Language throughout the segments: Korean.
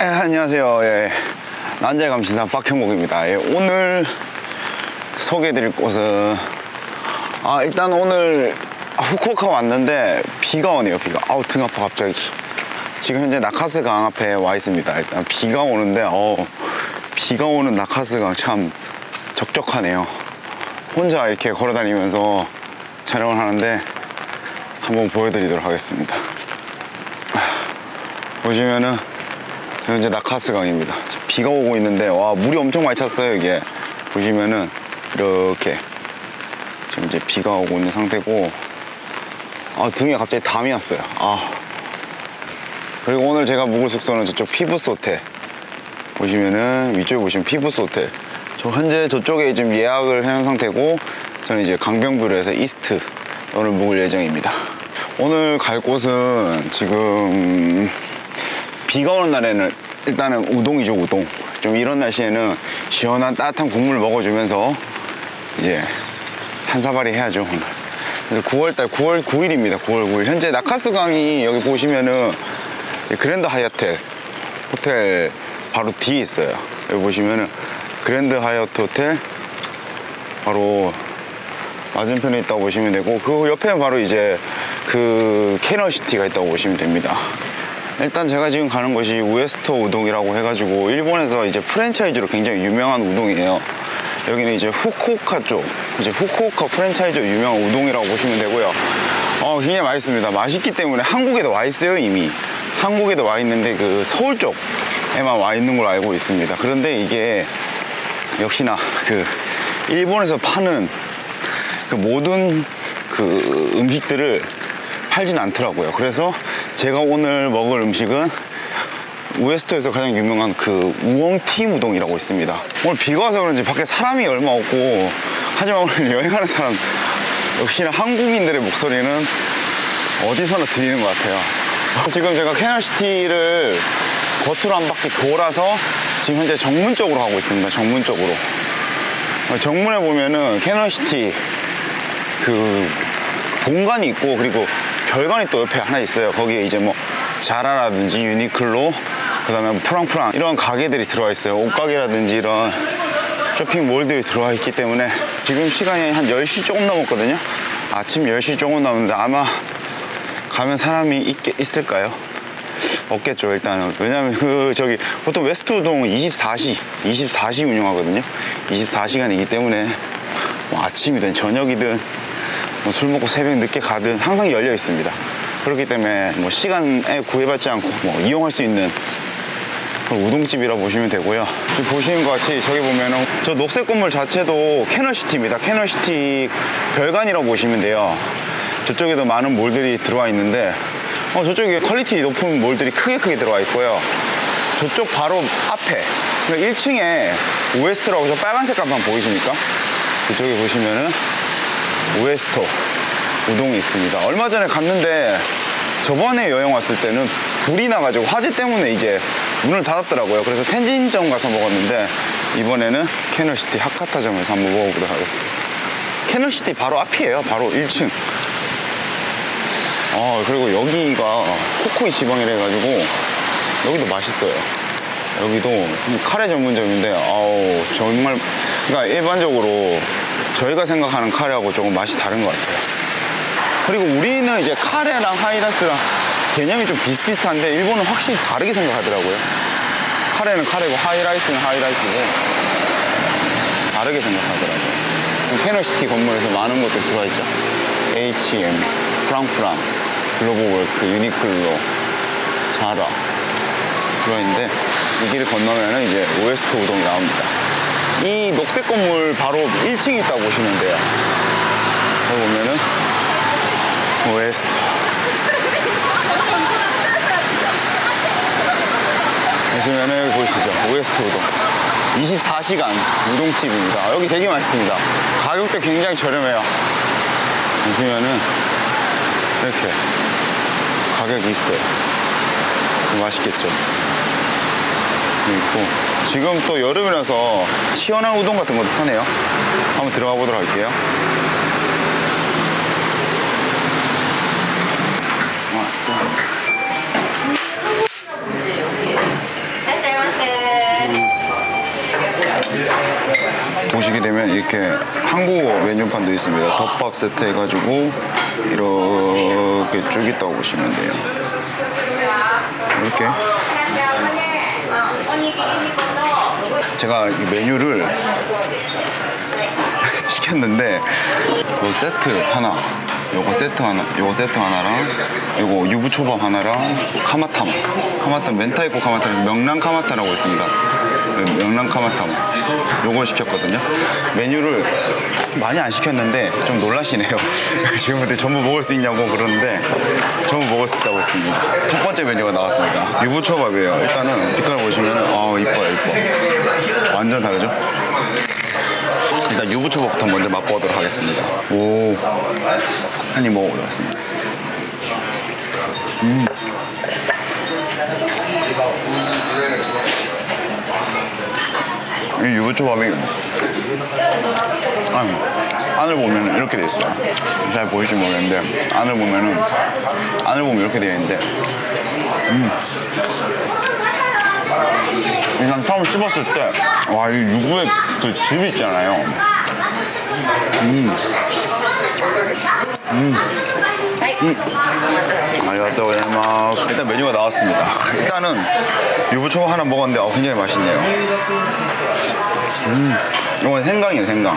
예, 안녕하세요. 예. 난제감 신사 박형국입니다. 예, 오늘 소개해드릴 곳은 아 일단 오늘 후쿠오카 왔는데 비가 오네요. 비가 아우 등 아파 갑자기. 지금 현재 나카스 강 앞에 와 있습니다. 일단 비가 오는데 어 비가 오는 나카스 강 참 적적하네요. 혼자 이렇게 걸어다니면서 촬영을 하는데 한번 보여드리도록 하겠습니다. 보시면은 현재 나카스강입니다. 비가 오고 있는데 와 물이 엄청 많이 찼어요 이게 보시면은 이렇게 지금 이제 비가 오고 있는 상태고 아 등에 갑자기 담이 왔어요. 아 그리고 오늘 제가 묵을 숙소는 저쪽 피부스 호텔 보시면은 위쪽에 보시면 피부스 호텔 저 현재 저쪽에 지금 예약을 해놓은 상태고 저는 이제 강병뷰로해서 이스트 오늘 묵을 예정입니다. 오늘 갈 곳은 지금 비가 오는 날에는 일단은 우동이죠 우동. 좀 이런 날씨에는 시원한 따뜻한 국물 먹어주면서 이제 한 사발이 해야죠 오늘. 그래서 9월달 9월 9일입니다 9월 9일. 현재 나카스강이 여기 보시면은 이 그랜드 하얏트 호텔 바로 뒤에 있어요. 여기 보시면은 그랜드 하얏트 호텔 바로 맞은편에 있다고 보시면 되고 그 옆에 바로 이제 그 캐널시티가 있다고 보시면 됩니다 일단 제가 지금 가는 곳이 우에스토 우동이라고 해가지고 일본에서 이제 프랜차이즈로 굉장히 유명한 우동이에요. 여기는 이제 후쿠오카 쪽, 이제 후쿠오카 프랜차이즈로 유명한 우동이라고 보시면 되고요. 어, 굉장히 맛있습니다. 맛있기 때문에 한국에도 와 있어요, 이미. 한국에도 와 있는데 그 서울 쪽에만 와 있는 걸로 알고 있습니다. 그런데 이게 역시나 그 일본에서 파는 그 모든 그 음식들을 팔진 않더라고요. 그래서 제가 오늘 먹을 음식은 우에스트에서 가장 유명한 그 우엉팀 우동이라고 있습니다. 오늘 비가 와서 그런지 밖에 사람이 얼마 없고 하지만 오늘 여행하는 사람 역시나 한국인들의 목소리는 어디서나 들리는 것 같아요. 지금 제가 캐널시티를 겉으로 한 바퀴 돌아서 지금 현재 정문 쪽으로 가고 있습니다. 정문 쪽으로. 정문에 보면은 캐널시티 그 본관이 있고 그리고 별관이 또 옆에 하나 있어요. 거기에 이제 뭐 자라라든지 유니클로 그 다음에 프랑프랑 이런 가게들이 들어와 있어요. 옷가게라든지 이런 쇼핑몰들이 들어와 있기 때문에 지금 시간이 한 10시 조금 넘었거든요. 아침 10시 조금 넘었는데 아마 가면 사람이 있, 있을까요? 없겠죠 일단은 왜냐면 그 저기 보통 웨스트 우동은 24시 24시 운영하거든요 24시간이기 때문에 뭐 아침이든 저녁이든 뭐 술 먹고 새벽 늦게 가든 항상 열려 있습니다. 그렇기 때문에 뭐 시간에 구애받지 않고 뭐 이용할 수 있는 그런 우동집이라 보시면 되고요. 지금 보시는 것 같이 저기 보면은 저 녹색 건물 자체도 캐널시티입니다. 캐널시티 별관이라고 보시면 돼요. 저쪽에도 많은 몰들이 들어와 있는데 어, 저쪽에 퀄리티 높은 몰들이 크게 크게 들어와 있고요. 저쪽 바로 앞에 그러니까 1층에 우에스트라고 해서 빨간색 간판 보이십니까? 그쪽에 보시면은 우에스토 우동이 있습니다. 얼마 전에 갔는데 저번에 여행 왔을 때는 불이 나가지고 화재 때문에 이제 문을 닫았더라고요. 그래서 텐진점 가서 먹었는데 이번에는 캐널시티 하카타점에서 한번 먹어보도록 하겠습니다. 캐널시티 바로 앞이에요. 바로 1층. 어, 그리고 여기가 코코이 지방이라 해가지고 여기도 맛있어요. 여기도 카레 전문점인데 아우 정말 그러니까 일반적으로 저희가 생각하는 카레하고 조금 맛이 다른 것 같아요. 그리고 우리는 이제 카레랑 하이라스랑 개념이 좀 비슷비슷한데 일본은 확실히 다르게 생각하더라고요. 카레는 카레고 하이라이스는 하이라이스고 다르게 생각하더라고요. 지금 캐널시티 건물에서 많은 것들 들어와 있죠. H&M, 프랑프랑, 글로벌워크, 유니클로, 자라 들어있는데 이 길을 건너면은 이제 오에스트 우동이 나옵니다. 이 녹색 건물 바로 1층에 있다고 보시면 돼요. 여기 보면은 오에스트. 보시면은 보이시죠? 오에스트 우동. 24시간 우동집입니다. 여기 되게 맛있습니다. 가격도 굉장히 저렴해요. 보시면은 이렇게 가격이 있어요. 맛있겠죠? 있고 지금 또 여름이라서 시원한 우동 같은 것도 파네요. 한번 들어가 보도록 할게요. 음. 보시게 되면 이렇게 한국어 메뉴판도 있습니다. 덮밥 세트 해가지고 이렇게 쭉 있다고 보시면 돼요. 이렇게. 제가 이 메뉴를 시켰는데 요 세트 하나 요거 세트 하나 요거 세트 하나랑 요거 유부초밥 하나랑 카마타마 카마타 멘타이코 카마타에서 명란 카마타라고 있습니다. 네, 명란 카마타마 요걸 시켰거든요. 메뉴를 많이 안 시켰는데 좀 놀라시네요. 지금부터 전부 먹을 수 있냐고 그러는데 전부 먹을 수 있다고 했습니다. 첫 번째 메뉴가 나왔습니다. 유부초밥이에요. 일단은 빛깔 보시면 아 이뻐요 이뻐. 완전 다르죠? 일단 유부초밥부터 먼저 맛보도록 하겠습니다. 오, 한입 먹어보도록 하겠습니다. 음. 이 유부초밥이 아니, 안을 보면 이렇게 돼 있어요. 잘 보일지 모르겠는데 안을 보면은 안을 보면 이렇게 되어 있는데 음. 일단 처음 씹었을 때, 와, 이 유부의 그 즙 있잖아요. 음. 음. 음. 아리가또 고자이마스. 일단 메뉴가 나왔습니다. 일단은 유부초밥 하나 먹었는데 어, 굉장히 맛있네요. 음. 이건 생강이에요, 생강.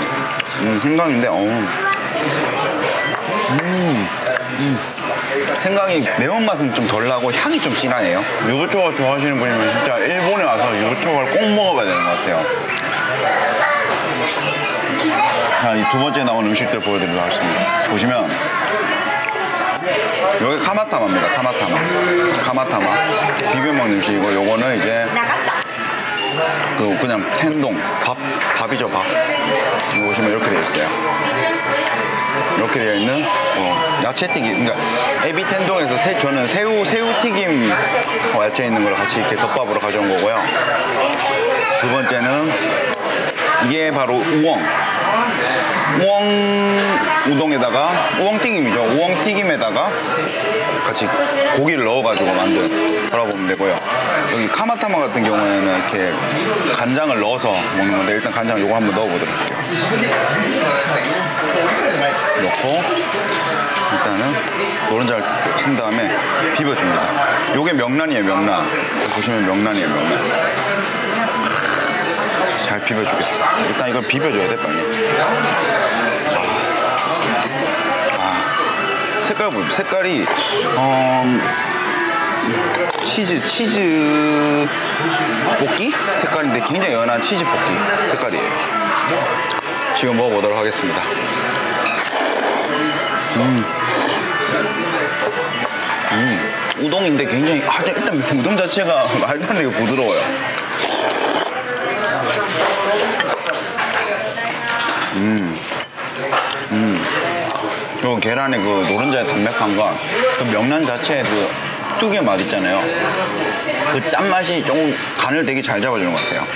음, 생강인데, 어. 음. 생강이 매운맛은 좀 덜 나고 향이 좀 진하네요. 유부초밥 좋아하시는 분이면 진짜 일본에 와서 유부초밥을 꼭 먹어봐야 되는 것 같아요. 자, 이두 번째 나온 음식들 보여드리도록 하겠습니다. 보시면 여기 카마타마입니다. 카마타마. 카마타마. 비벼 먹는 음식이고 요거는 이제 그 그냥 텐동 밥 밥이죠 밥. 이거 보시면 이렇게 되어 있어요. 이렇게 되어 있는 어, 야채 튀김, 그러니까 에비 텐동에서 새, 저는 새우 새우 튀김 어, 야채 있는 걸 같이 이렇게 덮밥으로 가져온 거고요. 두 번째는 이게 바로 우엉. 우엉 우동에다가 우엉 튀김이죠. 우엉 튀김에다가 같이 고기를 넣어가지고 만든 거라고 보면 되고요. 여기 카마타마 같은 경우에는 이렇게 간장을 넣어서 먹는 건데 일단 간장 요거 한번 넣어보도록 할게요. 넣고 일단은 노른자를 쓴 다음에 비벼줍니다. 요게 명란이에요, 명란. 보시면 명란이에요, 명란. 잘 비벼주겠습니다. 일단 이걸 비벼줘야 돼, 빨리. 아, 색깔 보세요. 색깔이, 어, 치즈, 치즈 볶기? 색깔인데 굉장히 연한 치즈 볶기 색깔이에요. 지금 먹어보도록 하겠습니다. 음, 우동인데 굉장히 아, 일단 우동 자체가 말도 안 되게 부드러워요. 음, 음. 그리고 계란의 그 노른자의 담백함과 그 명란 자체의 그 뚝의 맛 있잖아요. 그 짠맛이 조금 간을 되게 잘 잡아주는 것 같아요.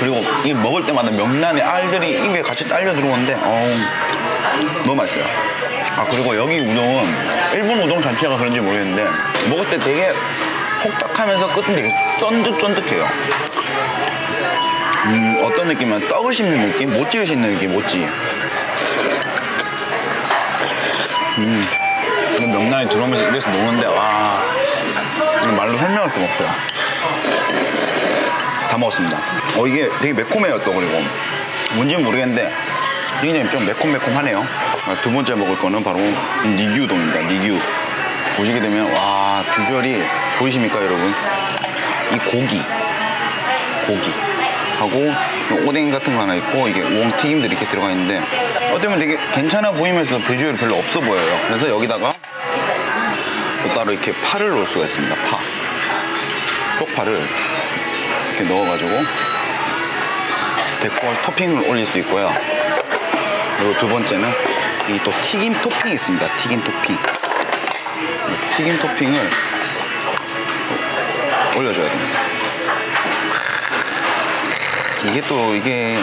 그리고 이 먹을 때마다 명란의 알들이 입에 같이 딸려 들어오는데 어우, 너무 맛있어요. 아 그리고 여기 우동은 일본 우동 자체가 그런지 모르겠는데 먹을 때 되게 혹닥하면서 끝은 되게 쫀득쫀득해요. 음 어떤 느낌이면 떡을 씹는 느낌, 모찌를 씹는 느낌, 모찌. 음이 명란이 들어오면서 입에서 녹는데 와 말로 설명할 수가 없어요. 다 먹었습니다. 어 이게 되게 매콤해요 또 그리고 뭔지는 모르겠는데 굉장히 좀 매콤매콤하네요. 아, 두 번째 먹을 거는 바로 니규 우동입니다. 니규 보시게 되면 와 비주얼이 보이십니까 여러분? 이 고기 고기 하고 오뎅 같은 거 하나 있고 이게 우엉 튀김들이 이렇게 들어가 있는데 어쩌면 되게 괜찮아 보이면서 비주얼이 별로 없어 보여요. 그래서 여기다가 또 따로 이렇게 파를 넣을 수가 있습니다. 파 쪽파를 이렇게 넣어가지고 데코할 토핑을 올릴 수 있고요. 그리고 두 번째는 이 또 튀김 토핑이 있습니다. 튀김 토핑. 이 튀김 토핑을 올려줘야 됩니다. 이게 또 이게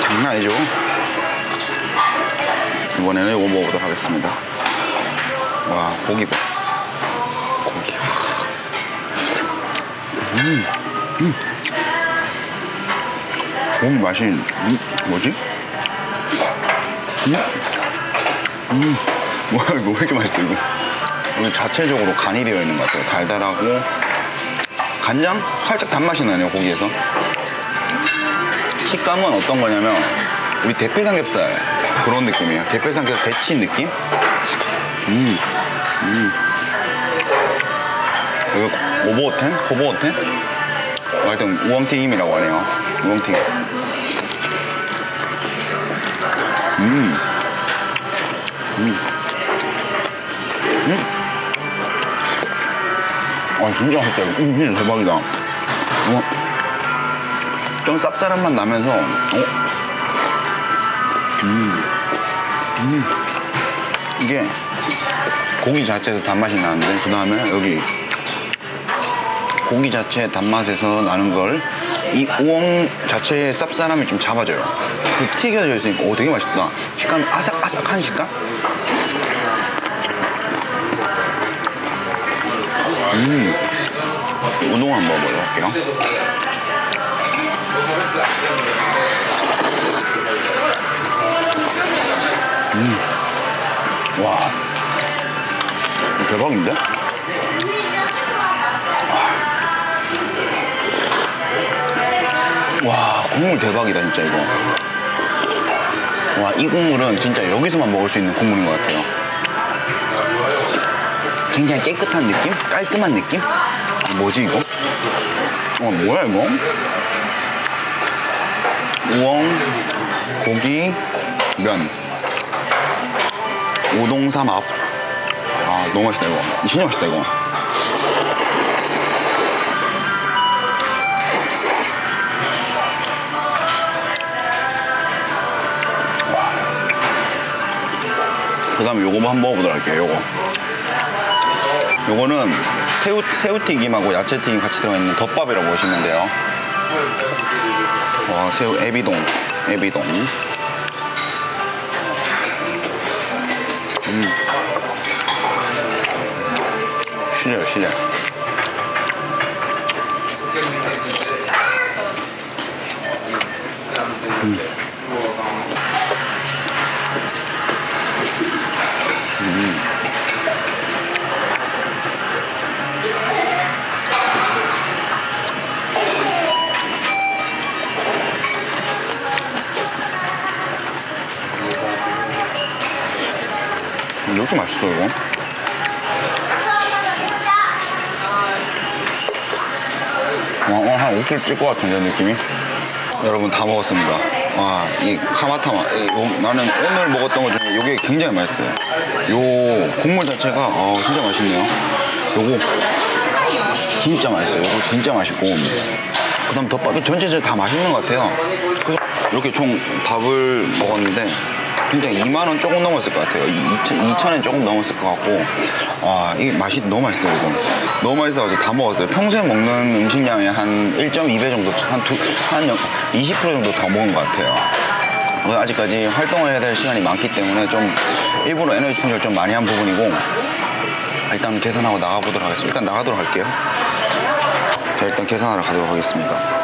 장난 아니죠? 이번에는 이거 먹어보도록 하겠습니다. 와 고기 봐. 고기. 고기 맛이 음, 뭐지? 음? 음, 뭐야 이거 왜 이렇게 맛있어 이거? 여기 자체적으로 간이 되어 있는 것 같아요. 달달하고 간장 살짝 단맛이 나네요 고기에서. 식감은 어떤 거냐면 우리 대패 삼겹살 그런 느낌이에요. 대패 삼겹살 데친 느낌? 음, 음. 이거 오버호텐? 고버호텐? 하여튼 우엉튀김이라고 하네요. 우엉튀김. 음. 음. 음. 아, 진짜 맛있다. 음, 진짜 대박이다. 어. 좀 쌉싸름 맛 나면서, 어? 음. 음. 이게 고기 자체에서 단맛이 나는데, 그 다음에 여기 고기 자체의 단맛에서 나는 걸 이 우엉 자체의 쌉싸름이 좀 잡아줘요. 그 튀겨져 있으니까 오 되게 맛있다. 식감 아삭아삭한 식감? 음. 우동 한번 먹어보도록 할게요. 음. 와. 대박인데? 와 국물 대박이다 진짜 이거 와 이 국물은 진짜 여기서만 먹을 수 있는 국물인 것 같아요 굉장히 깨끗한 느낌? 깔끔한 느낌? 뭐지 이거? 어 뭐야 이거? 우엉 고기 면. 우동삼합. 아 너무 맛있다 이거. 진짜 맛있다 이거. 그 다음에 요거 한번 먹어보도록 할게요 요거. 요거는 새우, 새우튀김하고 야채튀김 같이 들어있는 덮밥이라고 보시면 돼요 와 새우 애비동 애비동 음 실해요 실해 이렇게 맛있어 이거 와, 오늘 한 옥수수 찔것 같은데 느낌이? 여러분 다 먹었습니다. 와 이 카마타마 이, 요- 나는 오늘 먹었던 것 중에 이게 굉장히 맛있어요. 요 국물 자체가 아, 진짜 맛있네요. 요거 진짜 맛있어요. 요거 진짜 맛있고. 그 다음 덮밥이 전체적으로 다 맛있는 것 같아요. 이렇게 총 밥을 먹었는데 굉장히 2만 원 조금 넘었을 것 같아요. 2천, 2천엔 조금 넘었을 것 같고. 와 이게 맛이 너무 맛있어요 이거. 너무 맛있어가지고 다 먹었어요. 평소에 먹는 음식량의 한 1.2배 정도 한, 두, 한 20% 정도 더 먹은 것 같아요. 어, 아직까지 활동을 해야 될 시간이 많기 때문에 좀 일부러 에너지 충전을 좀 많이 한 부분이고 일단 계산하고 나가보도록 하겠습니다. 일단 나가도록 할게요. 자 일단 계산하러 가도록 하겠습니다